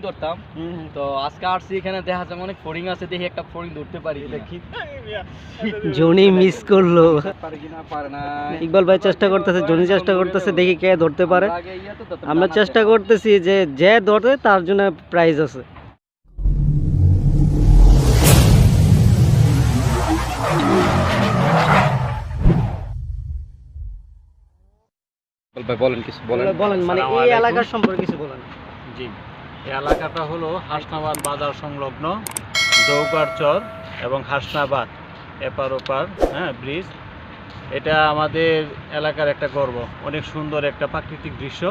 ধরতাম। তো আজকে আসছি এখানে দেখা যাচ্ছে অনেক ফড়িং আছে দেখি একটা ফড়িং ধরতে পারি দেখি জনি মিস করল। পারে কিনা পারে না। ইকবাল ভাই চেষ্টা করতেছে জনি চেষ্টা করতেছে দেখি কে ধরতে পারে। আগে ইয়ে আমরা চেষ্টা করতেছি যে যে ধরে তার জন্য প্রাইজ আছে। বলেন কিছু বলেন। বলেন মানে এই এলাকার সম্পর্কে কিছু বলেন। জি। এলাকাটা হলো হাসনাবাদ বাজার সংলগ্ন চর এবং হাসনাবাদ এপার ওপার হ্যাঁ ব্রিজ। এটা আমাদের এলাকার একটা গর্ব। অনেক সুন্দর একটা প্রাকৃতিক দৃশ্য।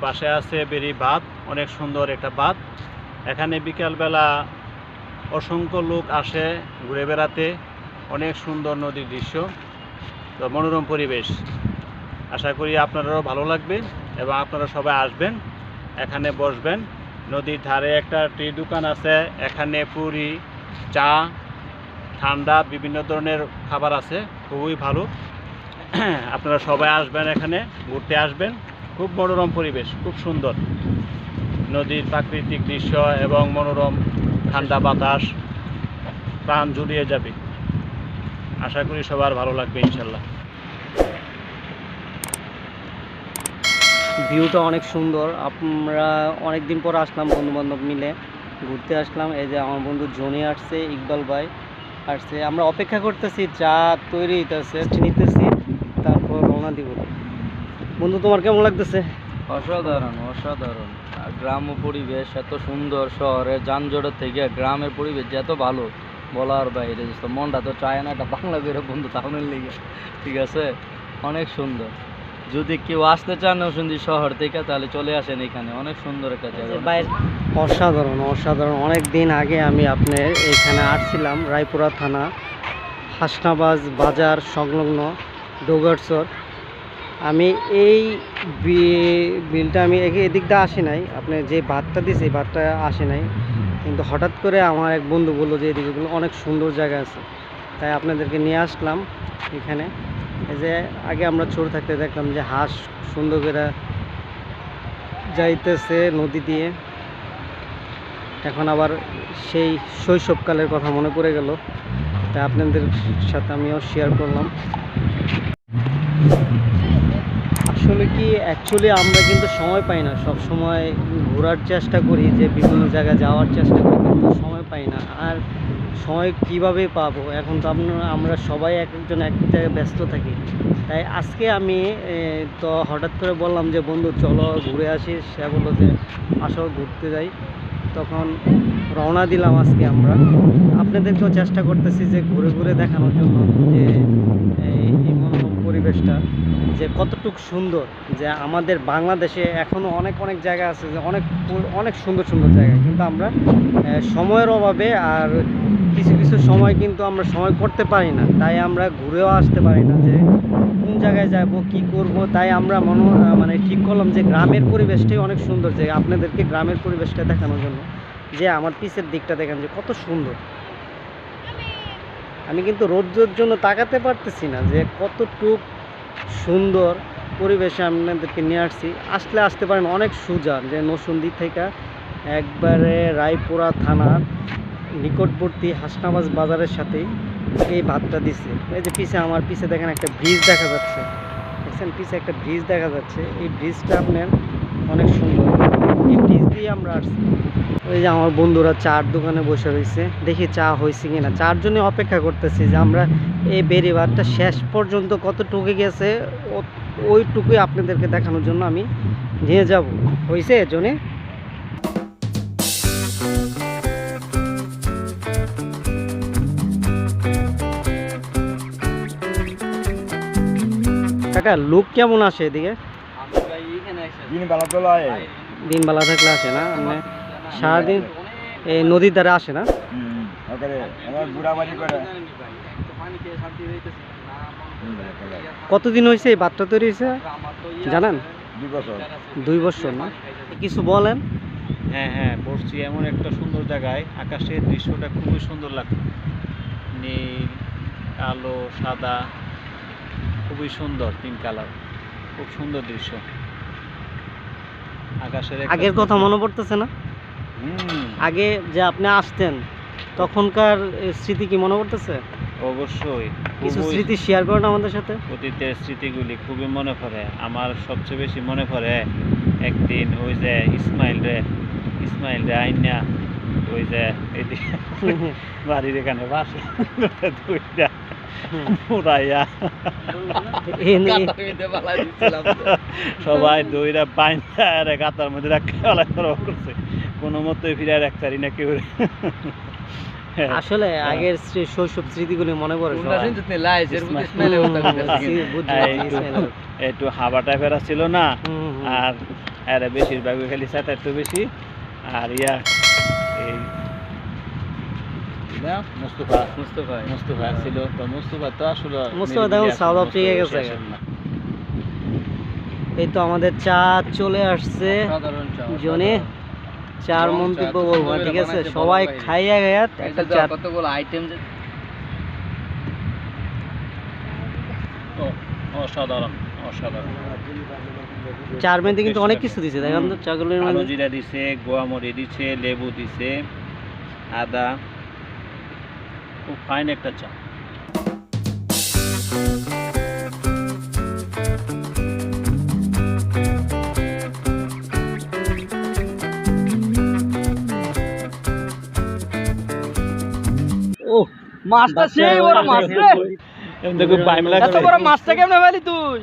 পাশে আছে বেরি বাঁধ, অনেক সুন্দর একটা বাঁধ। এখানে বিকালবেলা অসংখ্য লোক আসে ঘুরে বেড়াতে। অনেক সুন্দর নদীর দৃশ্য তো মনোরম পরিবেশ। আশা করি আপনারাও ভালো লাগবে এবং আপনারা সবাই আসবেন। এখানে বসবেন। নদীর ধারে একটা টি দোকান আছে, এখানে পুরি, চা, ঠান্ডা, বিভিন্ন ধরনের খাবার আছে, খুবই ভালো। আপনারা সবাই আসবেন এখানে, ঘুরতে আসবেন। খুব মনোরম পরিবেশ, খুব সুন্দর। নদীর প্রাকৃতিক দৃশ্য এবং মনোরম ঠান্ডা বাতাস, প্রাণ জুড়িয়ে যাবে। আশা করি সবার ভালো লাগবে, ইনশাল্লাহ। ভিউটা অনেক সুন্দর। আমরা অনেক দিন পর আসলাম বন্ধু বান্ধব মিলে। ঘুরতে আসলাম। এই যে আমার বন্ধু জনি আসছে, ইকবাল ভাই আসছে। আমরা অপেক্ষা করতেছি, চা তৈরি হইতেছে নিতেছি, তারপর রওনা দিব। বন্ধু, তোমার কেমন লাগতেছে? অসাধারণ অসাধারণ। আর গ্রাম্য পরিবেশ এত সুন্দর শহরের যানজটের থেকে গ্রামের পরিবেশ এত ভালো, বলার বাইরে। মনটা তো চায় না একটা বাংলা করে বন্ধু টাউনের লিগে ঠিক আছে? অনেক সুন্দর। যদি কেউ আসতে চান নরসিংদী শহর থেকে তাহলে চলে আসেন এখানে। অনেক সুন্দর একটা জায়গা। বাইরে অসাধারণ অসাধারণ। অনেক দিন আগে আমি আপনার এখানে আসছিলাম রায়পুরা থানা হাসনাবাজ বাজার সংলগ্ন ডোগারচর। আমি এই বি- বিলটা আমি এদিক দিয়ে আসি নাই। আপনি যে ভাতটা দিয়েছে এই ভাতটা আসে নাই। কিন্তু হঠাৎ করে আমার এক বন্ধু বলল যে এদিকেগুলো অনেক সুন্দর জায়গা আছে। তাই আপনাদেরকে নিয়ে আসলাম এখানে। এই যে আগে আমরা ছোট থাকতে দেখলাম যে হাঁস সুন্দর করে যাইতেছে নদী দিয়ে। এখন আবার সেই শৈশবকালের কথা মনে পড়ে গেল। তা আপনাদের সাথে আমিও শেয়ার করলাম। আসলে কি অ্যাকচুয়ালি আমরা কিন্তু সময় পাই না। সব সময় ঘোরার চেষ্টা করি, যে বিভিন্ন জায়গায় যাওয়ার চেষ্টা করি, কিন্তু সময় পাই না। আর সময় কীভাবে পাবো? এখন তো আপনারা আমরা সবাই এক একজন এক জায়গায় ব্যস্ত থাকি। তাই আজকে আমি তো হঠাৎ করে বললাম যে, বন্ধু, চলো ঘুরে আসি। সে বলল যে, আসো, ঘুরতে যাই। তখন রওনা দিলাম আজকে আমরা। আপনাদেরকেও চেষ্টা করতেছি যে, ঘুরে ঘুরে দেখানোর জন্য যে এই মনোরম পরিবেশটা, যে কতটুক সুন্দর, যে আমাদের বাংলাদেশে এখনও অনেক অনেক জায়গা আছে যে, অনেক অনেক সুন্দর সুন্দর জায়গা। কিন্তু আমরা সময়ের অভাবে আর কিছু কিছু সময় কিন্তু আমরা সময় করতে পারি না। তাই আমরা ঘুরেও আসতে পারি না যে কোন জায়গায় যাব, কি করব। তাই আমরা মনো মানে ঠিক করলাম যে গ্রামের পরিবেশটাই অনেক সুন্দর যে আপনাদেরকে গ্রামের পরিবেশটা দেখানোর জন্য। যে আমার পিছের দিকটা দেখেন যে কত সুন্দর। আমি কিন্তু রোদ্রের জন্য তাকাতে পারতেছি না যে কতটুক সুন্দর পরিবেশে আপনাদেরকে নিয়ে আসছি। আসলে আসতে পারেন অনেক সুজা যে নসুন্দি থেকে একবারে রায়পুরা থানার নিকটবর্তী হাসনাবাজ বাজারের সাথেই এই ভাতটা দিছে। এই যে পিছে আমার পিছে দেখেন একটা ব্রিজ দেখা যাচ্ছে। দেখছেন? পিছে একটা ব্রিজ দেখা যাচ্ছে। এই ব্রিজটা আপনার অনেক সুন্দর। এই ব্রিজ দিয়ে আমরা আসছি। ওই যে আমার বন্ধুরা চার দোকানে বসে রয়েছে। দেখি চা হয়েছে কি না চার জন্য অপেক্ষা করতেছি যে আমরা এই বেরিবারটা শেষ পর্যন্ত কতটুকু গেছে, ও- ওইটুকুই আপনাদেরকে দেখানোর জন্য আমি নিয়ে যাব। হয়েছে জনে? কাকা লোক কেমন আসে এদিকে? দিনবেলা থাকলে আসে না? মানে সারাদিন এই নদীর ধারে আসে না? কতদিন হয়েছে এই বাতটা তৈরি হয়েছে? জানেন? দুই বছর না? কিছু বলেন? হ্যাঁ হ্যাঁ বসছি এমন একটা সুন্দর জায়গায়। আকাশের দৃশ্যটা খুবই সুন্দর লাগছে। নীল কালো সাদা। খুবই সুন্দর তিন কালার। খুব সুন্দর দৃশ্য। আকাশের আগের কথা মনে পড়তেছে না? আগে যে আপনি আসতেন তখনকার স্মৃতি কি মনে পড়তেছে? অবশ্যই। কিছু স্মৃতি শেয়ার করেন আমাদের সাথে? অতীতের স্মৃতিগুলি খুবই মনে পড়ে। আমার সবচেয়ে বেশি মনে পড়ে একদিন ওই যে ইসমাইল রে ইসমাইল রে আইনা ওই যে এদিকে বাড়ির এখানে বাসে। দুইটা পুরাইয়া। সবাই দইরা বাইন্দা আর গাতার মধ্যে পালা করছে। কোনো মতোই ফিরে রাখতারি না কেউ আসলে আগের স্মৃ- শৈশব স্মৃতিগুলি মনে পড়ে হ্যাঁ, একটু-। হাবা টাইপের ছিল না। আর আরে বেশিরভাগ খালি সাঁতার তো বেশি। আর ইয়া এই না, মুস্তফা? মুস্তফা। মুস্তফা ছিল। তো মুস্তফা তো আসলে মুস্তফা নিরিবিলি সাউথ আফ্রিকা গেছে এই তো আমাদের চা চলে আসছে। জনে চার মন্তব্য বলব ঠিক আছে? সবাই বড় খাইয়া গাইয়া একটা চা কতগুলো আইটেম অসাধারণ অসাধারণ। চার মধ্যে কিন্তু অনেক কিছু দিছে দেখেন তো চাগুলির মধ্যে জিরা দিছে গোয়ামরি দিছে লেবু দিছে আদা খুব ফাইন একটা চা। মাছটা সেই বড় মাছ রে। দেখো বাইমলা এত বড় মাছটা কেমনে পেলি তুই?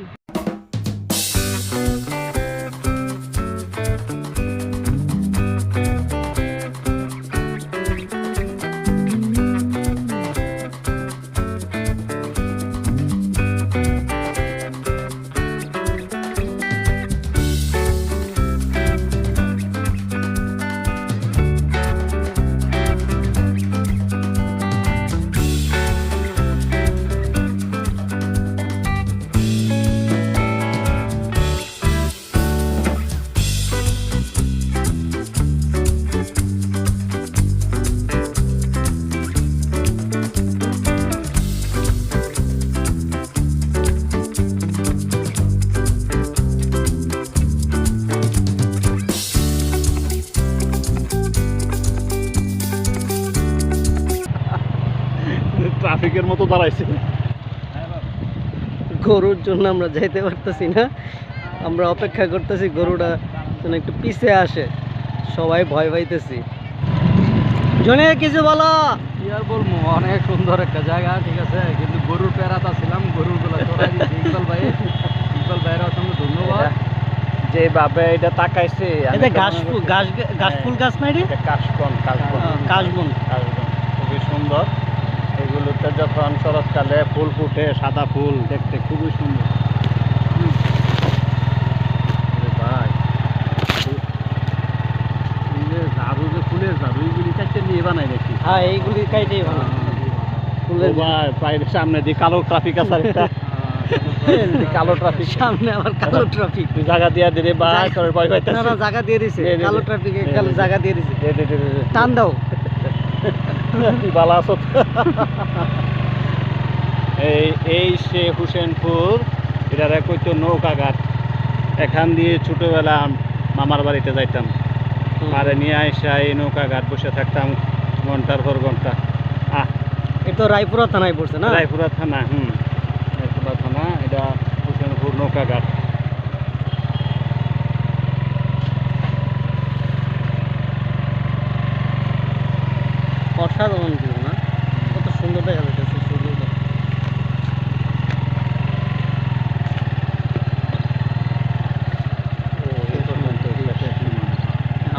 ট্রাফিকের গরুর জন্য আমরা যাইতে পারতেছি না। আমরা অপেক্ষা করতেছি গরুটা যেন একটু পিছে আসে। সবাই ভয় পাইতেছি। জনে কিছু বলো। কি আর বলব অনেক সুন্দর একটা জায়গা ঠিক আছে? কিন্তু গরুর পেরাতা ছিলাম গরুরগুলো চড়াই দিয়েছে ইকবাল ভাই ইকবাল ভাইয়ের অসংখ্য ধন্যবাদ। যে ভাবে এটা তাকাইছে এটা ঘাস ফুল ঘাস ঘাস ফুল গাছ রে কাশবন। হ্যাঁ, কাশবন। কাশবন খুবই সুন্দর। এগুলোতে যখন শরৎকালে ফুল ফুটে সাদা ফুল দেখতে খুবই সুন্দর। ভাই যে ঝাড়ু যে ফুলের ঝাড়ু এইগুলি চারটে নিয়ে বানাই দেখি হ্যাঁ এইগুলি কাইটেই ভালো ফুলের ভাই সামনে দিয়ে কালো ট্রাফিক আছে একটা কালো ট্রাফিক। সামনে আবার কালো ট্রাফিক। জায়গা দিয়া দিলে ভাই জায়গা- ভয় না না জায়গা দিয়ে দিছে। কালো। ট্রাফিকে। জায়গা দিয়ে দিছে। টান দাও। তুই ভালো আছো তো? এই এই সে হুসেনপুর এটার এক হইতো নৌকাঘাট এখান দিয়ে ছোটবেলা মামার বাড়িতে যাইতাম। আরে নিয়ে আইসা এই নৌকাঘাট বসে থাকতাম ঘণ্টার পর ঘণ্টা। আহ। এটা রায়পুরা থানায় পড়ছে না? রায়পুরা থানা হুম। রায়পুরা থানা এটা হুসেনপুর নৌকাঘাট অসাধারণ ভিউ না। কত সুন্দর দেখা যাচ্ছে সূর্যটা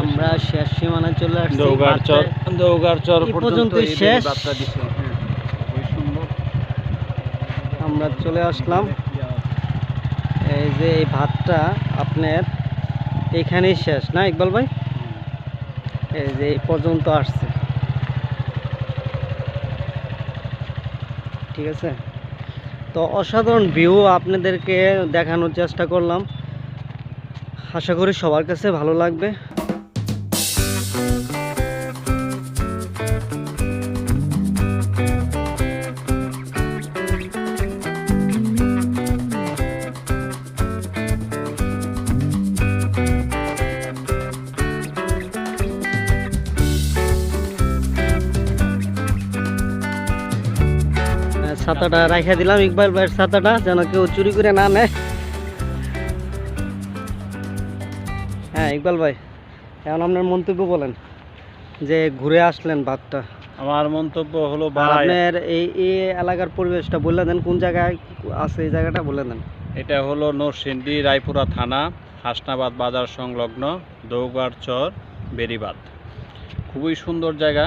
আমরা শেষ সীমানায় চলে আসছি দৌগার চর। দৌগার চর পর্যন্ত শেষ। বার্তা দিছে। হ্যাঁ আমরা চলে আসলাম। এই যে এই ভাতটা আপনার এখানেই শেষ না ইকবাল ভাই? এই যে এই পর্যন্ত আসছে। ঠিক আছে? তো অসাধারণ ভিউ আপনাদেরকে দেখানোর চেষ্টা করলাম। আশা করি সবার কাছে ভালো লাগবে। ছাতাটা রাখা দিলাম ইকবাল ভাইয়ের ছাতাটা যেন কেউ চুরি করে না নেয়। হ্যাঁ ইকবাল ভাই এখন আপনার মন্তব্য বলেন যে ঘুরে আসলেন বাঘটা। আমার মন্তব্য হলো আপনার এই এই এলাকার পরিবেশটা বলে দেন কোন জায়গায় আছে এই জায়গাটা বলে দেন। এটা হলো নরসিংদী রায়পুরা থানা হাসনাবাদ বাজার সংলগ্ন দৌগার চর বেরিবাদ খুবই সুন্দর জায়গা।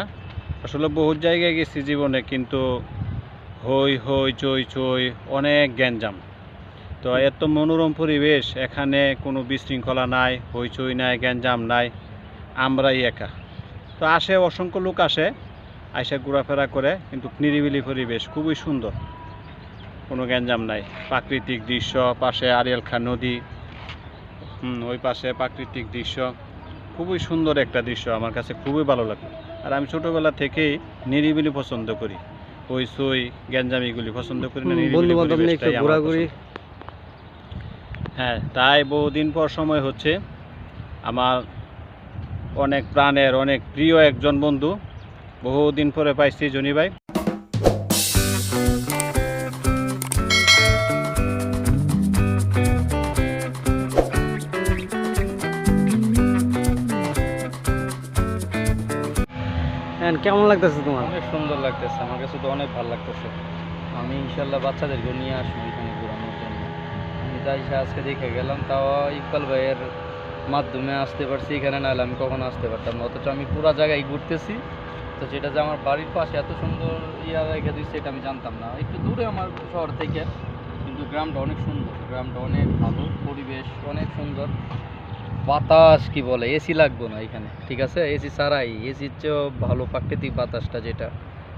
আসলে বহু জায়গায় গেছি জীবনে কিন্তু হই হই, চই চই, অনেক গ্যাঞ্জাম। তো এত মনোরম পরিবেশ, এখানে কোনো বিশৃঙ্খলা নাই হইচই নাই, গ্যাঞ্জাম নাই, আমরাই একা। তো আসে, অসংখ্য লোক আসে, আইসা ঘোরাফেরা করে, কিন্তু নিরিবিলি পরিবেশ, খুবই সুন্দর। কোনো গ্যাঞ্জাম নাই। প্রাকৃতিক দৃশ্য, পাশে আরিয়াল খান নদী ওই পাশে প্রাকৃতিক দৃশ্য। খুবই সুন্দর একটা দৃশ্য, আমার কাছে খুবই ভালো লাগে। আর আমি ছোটোবেলা থেকেই নিরিবিলি পছন্দ করি। ওই সই গ্যাঞ্জামিগুলি পছন্দ করি না বন্ধু বান্ধব নিয়ে একটু ঘোরাঘুরি। হ্যাঁ তাই বহুদিন পর সময় হচ্ছে। আমার অনেক প্রাণের অনেক প্রিয় একজন বন্ধু বহুদিন পরে পাইছি জনি ভাই। হ্যাঁ কেমন লাগতেছে তোমার? অনেক সুন্দর লাগতেছে, আমার কাছে তো অনেক ভালো লাগতেছে। আমি ইনশাল্লাহ বাচ্চাদেরকে নিয়ে আসব এখানে ঘোরানোর জন্য। আমি তাই আজকে দেখে গেলাম, তাও ইকবাল ভাইয়ের মাধ্যমে আসতে পারছি, এখানে নাহলে আমি কখনো আসতে পারতাম না। অথচ আমি পুরো জায়গায় ঘুরতেছি, তো যেটা যে আমার বাড়ির পাশে এত সুন্দর ইয়া রেখে দিচ্ছে এটা আমি জানতাম না। একটু দূরে আমার শহর থেকে, কিন্তু গ্রামটা অনেক সুন্দর। গ্রামটা অনেক ভালো, পরিবেশ অনেক সুন্দর। বাতাস কি বলে? এসি লাগবে না এখানে ঠিক আছে? এসি ছাড়াই এসির চেয়েও ভালো প্রাকৃতিক বাতাসটা যেটা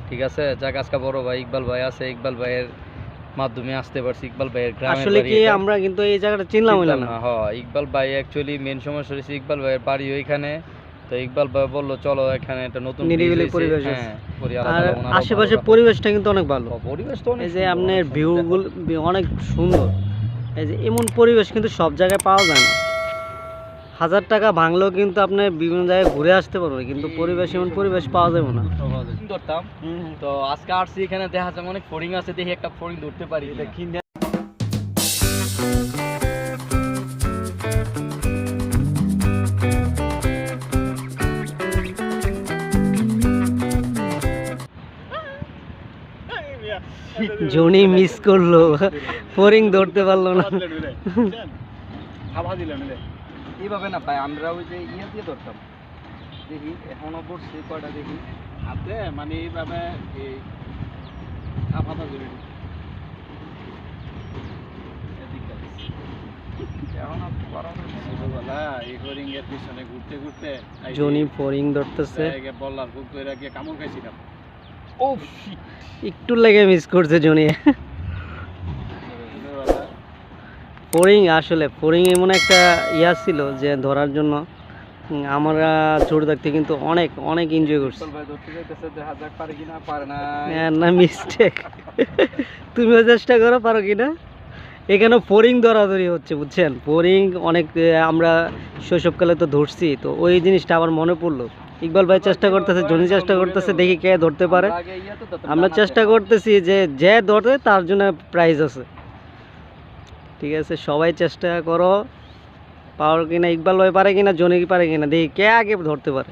ঠিক আছে? যাক আজকে বড় ভাই ইকবাল ভাই আছে ইকবাল ভাইয়ের মাধ্যমে আসতে পারছি ইকবাল ভাইয়ের গ্রামের আসলে বাড়ি কি আমরা কিন্তু এই জায়গাটা চিনলাম না? হ্যাঁ ইকবাল ভাই অ্যাকচুয়ালি মেন সমস্যা হচ্ছে ইকবাল ভাইয়ের বাড়ি ওইখানে তো ইকবাল ভাই বলল চলো এখানে একটা নতুন নিরিবিলি পরিবেশ আছে। হ্যাঁ, আর আলাদা, আশেপাশের পরিবেশটা কিন্তু অনেক ভালো। পরিবেশ তো অনেক এই যে আপনার ভিউগুলো অনেক সুন্দর। এই যে এমন পরিবেশ কিন্তু সব জায়গায় পাওয়া যায় না। হাজার টাকা ভাঙলেও কিন্তু আপনি বিভিন্ন জায়গায় ঘুরে আসতে পারবে কিন্তু পরিবেশ এমন পরিবেশ পাওয়া যাবে না। ধরতাম। তো আজকে আসছি এখানে দেখা যাচ্ছে অনেক ফড়িং আছে দেখি একটা ফড়িং ধরতে পারি। জনি মিস করল। ফরিং ধরতে পারল না। এইভাবে না ভাই আমরা ওই যে ইয়ে দিয়ে ধরতাম। দেখি এখনও পড়ছে কয়টা দেখি। হাতে মানে এইভাবে ধরে জনি ফরিং ধরতেছে। বললার বুক ধরে গিয়ে কামড় খাইছিলাম। ও একটু লেগে মিস করছে জনি ছোটবেলা ফরিং আসলে ফরিং এমন একটা ইয়া ছিল যে ধরার জন্য আমরা ছোট থাকতে কিন্তু অনেক অনেক এনজয় করছি। না মিস্টেক তুমিও চেষ্টা করো পারো কি না এখানে ফোরিং ধরাধরি হচ্ছে বুঝছেন? ফোরিং অনেক আমরা শৈশবকালে তো ধরছি তো ওই জিনিসটা আবার মনে পড়ল। ইকবাল ভাই চেষ্টা করতেছে জনি চেষ্টা করতেছে দেখি কে ধরতে পারে। আমরা চেষ্টা করতেছি যে যে ধরে তার জন্য প্রাইজ আছে। ঠিক আছে সবাই চেষ্টা করো পাওয়ার কিনা ইকবাল ভাই পারে কিনা জনি কি পারে কিনা দেখি কে আগে ধরতে পারে।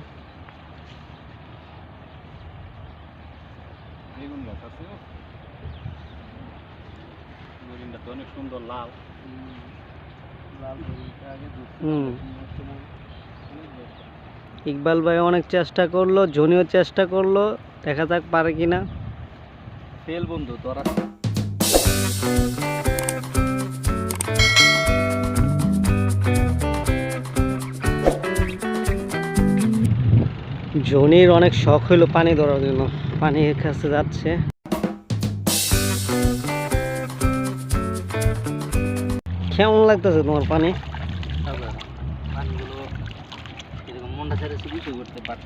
অনেক সুন্দর লাল। ইকবাল ভাই অনেক চেষ্টা করল জনিও চেষ্টা করল দেখা যাক পারে কিনা। ফেল বন্ধু ধরা। জনির অনেক শখ হইল পানি ধরার জন্য। পানির কাছে যাচ্ছে। কেমন লাগতেছে তোমার পানি? পানিগুলো এরকম মনটা ছেড়ে শুধু কিছু করতে পার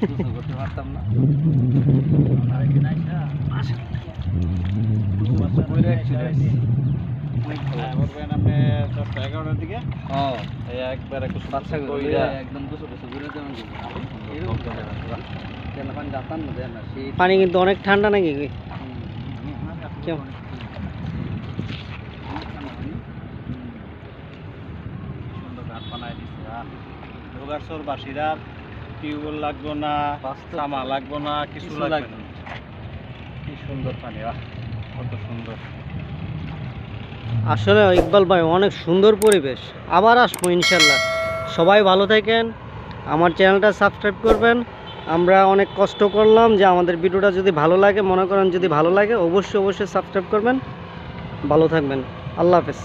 কিছু করতে পারতাম না। পানি কিন্তু অনেক ঠান্ডা নাকি? কেমন বাসীরা টিউবওয়েল লাগবো না লাগবো না কিছু কি সুন্দর পানি কত সুন্দর। আসলে ইকবাল ভাই, অনেক সুন্দর পরিবেশ। আবার আসব ইনশাল্লাহ। সবাই ভালো থাকেন। আমার চ্যানেলটা সাবস্ক্রাইব করবেন। আমরা অনেক কষ্ট করলাম যে আমাদের ভিডিওটা যদি ভালো লাগে, মনে করেন যদি ভালো লাগে, অবশ্যই অবশ্যই সাবস্ক্রাইব করবেন। ভালো থাকবেন। আল্লাহ হাফেজ।